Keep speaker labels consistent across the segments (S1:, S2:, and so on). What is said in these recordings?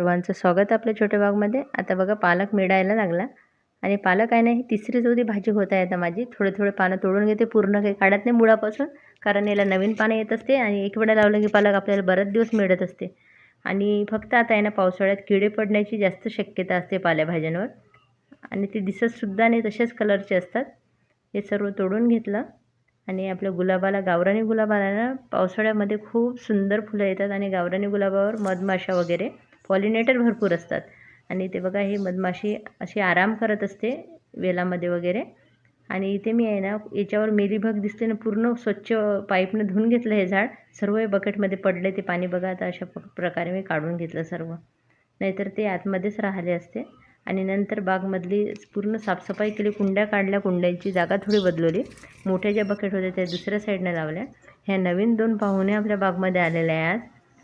S1: सर्वांचं स्वागत आपल्या छोट्या बागमध्ये आता बघा पालक मिळायला लागला. आणि पालक आहे ना ही तिसरी चौथी भाजी होत आहे आता माझी. थोडे थोडे पानं तोडून घेते पूर्ण काही काढत नाही मुळापासून. कारण याला नवीन पानं येत असते आणि एक वेळा लावलं की पालक आपल्याला बरेच दिवस मिळत असते. आणि फक्त आता आहे ना पावसाळ्यात किडे पडण्याची जास्त शक्यता असते पालेभाज्यांवर आणि ते दिसतसुद्धा नाही तसेच कलरचे असतात. हे सर्व तोडून घेतलं. आणि आपल्या गुलाबाला गावरानी गुलाबाला ना पावसाळ्यामध्ये खूप सुंदर फुलं येतात आणि गावरानी गुलाबावर मधमाशा वगैरे. पॉलिनेटर भरपूर असतात. आणि ते बघा ही मधमाशी अशी आराम करत असते वेलामध्ये वगैरे. आणि इथे मी आहे ना याच्यावर मेलीभग दिसते ना पूर्ण स्वच्छ पाईपनं धुवून घेतलं हे झाड. सर्व हे बकेटमध्ये पडले ते पाणी बघा आता अशा प प्रकारे मी काढून घेतलं सर्व. नाहीतर ते आतमध्येच राहिले असते. आणि नंतर बागमधली पूर्ण साफसफाई केली कुंड्या काढल्या कुंड्यांची जागा थोडी बदलवली. मोठ्या ज्या बकेट होत्या त्या दुसऱ्या साईडनं लावल्या. ह्या नवीन दोन पाहुणे आपल्या बागमध्ये आलेल्या आहेत.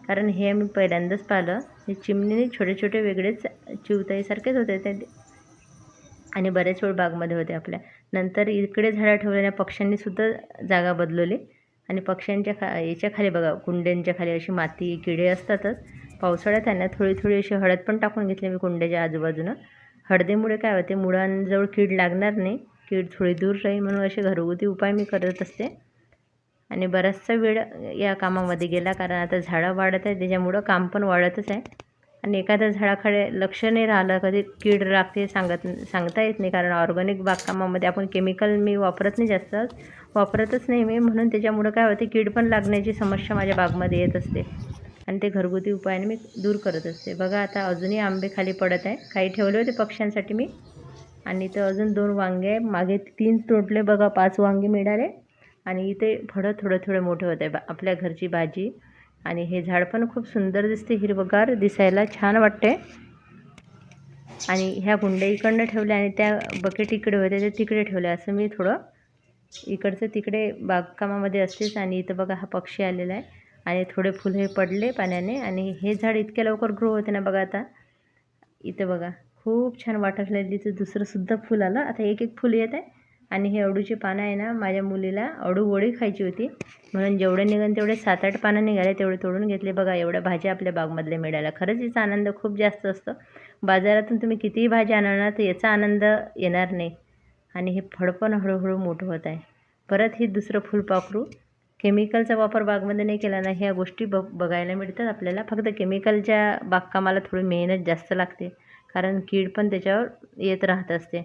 S1: कारण हे मी पहिल्यांदाच पाहिलं. हे चिमणीने छोटे छोटे वेगळेच चिवताईसारखेच होते ते. आणि बऱ्याच वेळ बागमध्ये होते आपल्या. नंतर इकडे झाडं ठेवलेल्या पक्ष्यांनी सुद्धा जागा बदलवली. आणि पक्ष्यांच्या खा याच्या खाली बघा कुंड्यांच्या खाली अशी माती किडे असतातच. पावसाळ्यात त्यांना थोडी थोडी अशी हळद पण टाकून घेतली मी कुंड्याच्या आजूबाजूनं. हळदीमुळे काय होते मुळांजवळ कीड लागणार नाही. कीड थोडी दूर राहील म्हणून असे घरगुती उपाय मी करत असते. आणि बराचसा वेळ या कामामध्ये गेला कारण आता झाडं वाढत आहे त्याच्यामुळं काम पण वाढतच आहे. आणि एखाद्या झाडाकडे लक्ष नाही राहिलं कधी कीड लागते सांगत सांगता येत नाही कारण ऑर्गॅनिक बागकामामध्ये आपण केमिकल मी वापरत नाही जास्त वापरतच नाही मी. म्हणून त्याच्यामुळं काय होते कीड पण लागण्याची समस्या माझ्या बागमध्ये येत असते. आणि ते घरगुती उपायाने मी दूर करत असते. बघा आता अजूनही आंबे खाली पडत आहे काही ठेवले होते पक्ष्यांसाठी मी. आणि तर अजून दोन वांगे मागे तीन तोडले बघा पाच वांगे मिळाले. आणि इथे फळं थोडं थोडं मोठं होत आहे. बा आपल्या घरची भाजी आणि हे झाड पण खूप सुंदर दिसते. हिरवगार दिसायला छान वाटते. आणि ह्या कुंड्या इकडनं ठेवल्या आणि त्या बकेट इकडे होत्या ते तिकडे ठेवल्या. असं मी थोडं इकडचं तिकडे बागकामामध्ये असतेच आणि इथं बघा हा पक्षी आलेला आहे. आणि थोडे फुलं हे पडले पाण्याने आणि हे झाड इतक्या लवकर ग्रो होते ना बघा आता. इथं बघा खूप छान वाटरलेली तिथं दुसरंसुद्धा फुल आलं. आता एक एक फुल येत आहे. आणि हे अडूची पानं आहे ना माझ्या मुलीला अडू गोळी खायची होती. म्हणून जेवढे निघन तेवढे सात आठ पानं निघाले तेवढे तोडून घेतले. बघा एवढ्या भाज्या आपल्या बागमधल्या मिळाल्या. खरंच याचा आनंद खूप जास्त असतो. बाजारातून तुम्ही कितीही भाज्या आणणार तर याचा आनंद येणार नाही. आणि हे फळ पण हळूहळू मोठं होत आहे. परत हे दुसरं फुलपाखरू केमिकलचा वापर बागमध्ये नाही केला ना ह्या गोष्टी ब बघायला मिळतात आपल्याला. फक्त केमिकलच्या बागकामाला थोडी मेहनत जास्त लागते. कारण कीड पण त्याच्यावर येत राहत असते.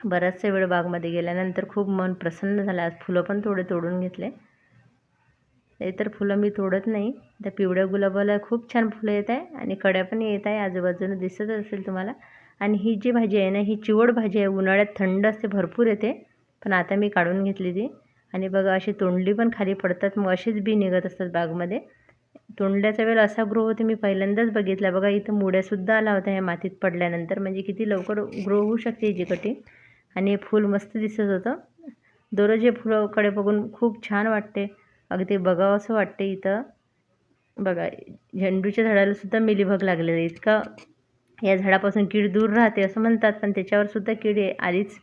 S1: बराचसा वेळ बागमध्ये गेल्यानंतर खूप मन प्रसन्न झालं. आज फुलं पण थोडे तोडून घेतले. तर फुलं मी तोडत नाही. त्या पिवळ्या गुलाबाला खूप छान फुलं येत आहे आणि कड्या पण येत आहे. आजूबाजूने दिसत असेल तुम्हाला. आणि ही जी भाजी आहे ना ही चिवड भाजी आहे. उन्हाळ्यात थंड असते भरपूर येते. पण आता मी काढून घेतली ती. आणि बघा अशी तोंडली पण खाली पडतात. मग अशीच बी निघत असतात बागमध्ये. तोंडल्याचा वेळ असा ग्रो होते मी पहिल्यांदाच बघितला. बघा इथं मुड्यासुद्धा आला होता ह्या मातीत पडल्यानंतर. म्हणजे किती लवकर ग्रो होऊ शकते जी कटिंग आणि हे फूल मस्त दिसत होतं. दररोज हे फुलाकडे बघून खूप छान वाटते. अगदी बघावं असं वाटते इथं. बघा झेंडूच्या झाडाला सुद्धा लागलेलं आहे. इतका या झाडापासून कीड दूर राहते असं म्हणतात पण त्याच्यावर सुद्धा कीड आलीच.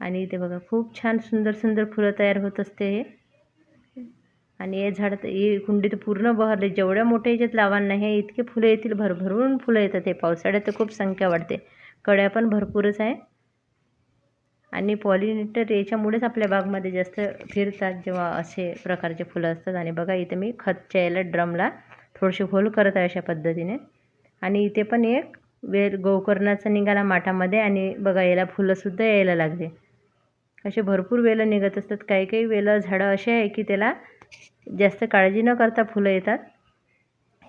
S1: आणि इथे बघा खूप छान सुंदर सुंदर फुलं तयार होत असते हे. आणि हे झाड ही कुंडी तर पूर्ण बहरले. जेवढ्या मोठ्या याच्यात लावांना हे इतके फुलं येतील भरभरून फुलं येतात हे. पावसाळ्यात तर खूप संख्या वाढते. कड्या पण भरपूरच आहे. आणि पॉलिनेटर याच्यामुळेच आपल्या बागमध्ये जास्त फिरतात जेव्हा असे प्रकारचे फुलं असतात. आणि बघा इथे मी खतच्या याला ड्रमला थोडीशी होल करत आहे अशा पद्धतीने. आणि इथे पण एक वेल गोकर्णाचा निघाला माठामध्ये आणि बघा याला फुलंसुद्धा यायला लागले. असे भरपूर वेलं निघत असतात. काही काही वेलं झाडं असे आहे की त्याला जास्त काळजी न करता फुलं येतात.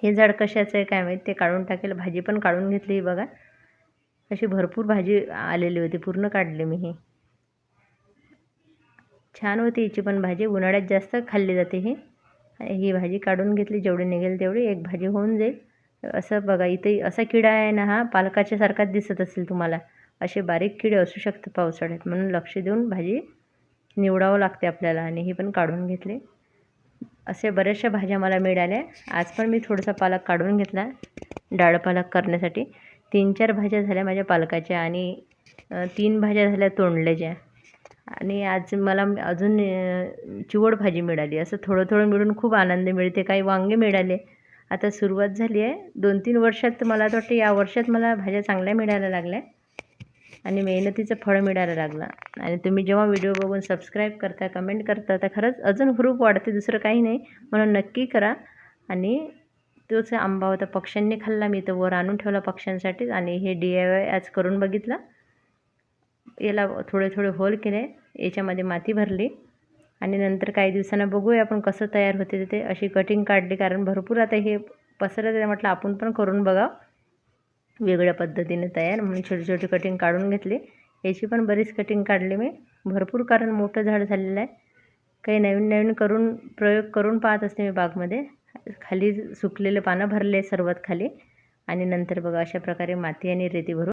S1: हे झाड कशाचं आहे काय माहीत ते काढून टाकेल. भाजी पण काढून घेतली बघा. अशी भरपूर भाजी आलेली होती. पूर्ण काढली मी ही. छान होती. हिची पण भाजी उन्हाळ्यात जास्त खाल्ली जाते ही. ही भाजी काढून घेतली. जेवढी निघेल तेवढी एक भाजी होऊन जाईल. असं बघा इथे असा किडा आहे ना हा पालकाच्यासारखाच दिसत असेल तुम्हाला. असे बारीक किडे असू शकतात पावसाळ्यात. म्हणून लक्ष देऊन भाजी निवडावं लागते आपल्याला. आणि ही पण काढून घेतली. असे बऱ्याचशा भाज्या मला मिळाल्या. आज पण मी थोडासा पालक काढून घेतला. डाळ पालक करण्यासाठी. तीन चार भाज्या झाल्या माझ्या पालकाच्या आणि तीन भाज्या झाल्या तोंडल्याच्या. आणि आज मला अजून चिवड भाजी मिळाली. असं थोडं थोडं मिळून खूप आनंद मिळते. काही वांगे मिळाले. आता सुरुवात झाली आहे. दोन तीन वर्षात तर मला तर वाटतं या वर्षात मला भाज्या चांगल्या मिळायला लागल्या. आणि मेहनतीचं फळ मिळायला लागलं. आणि तुम्ही जेव्हा व्हिडिओ बघून सबस्क्राईब करता कमेंट करता तर खरंच अजून हुरूप वाढते. दुसरं काही नाही. म्हणून नक्की करा. आणि तोच आंबा होता पक्ष्यांनी खाल्ला. मी तर वर आणून ठेवला पक्ष्यांसाठीच आणि हे डी आय वाय आज करून बघितलं. याला थोडे थोडे होल केले. याच्यामध्ये माती भरली. आणि नंतर काही दिवसांना बघूया आपण कसं तयार होते ते अशी कटिंग काढली. कारण भरपूर आता हे पसरत आहे म्हटलं आपण पण करून बघा वेगळ्या पद्धतीने तयार म्हणून छोटी छोटी कटिंग काढून घेतली. याची पण बरीच कटिंग काढली मी. भरपूर कारण मोठं झाड झालेलं आहे. काही नवीन नवीन करून प्रयोग करून पाहत असते मी बागमध्ये. खाली सुकलेले पानं भरले सर्वात खाली. आणि नंतर बघा अशा प्रकारे माती आणि रेती भरून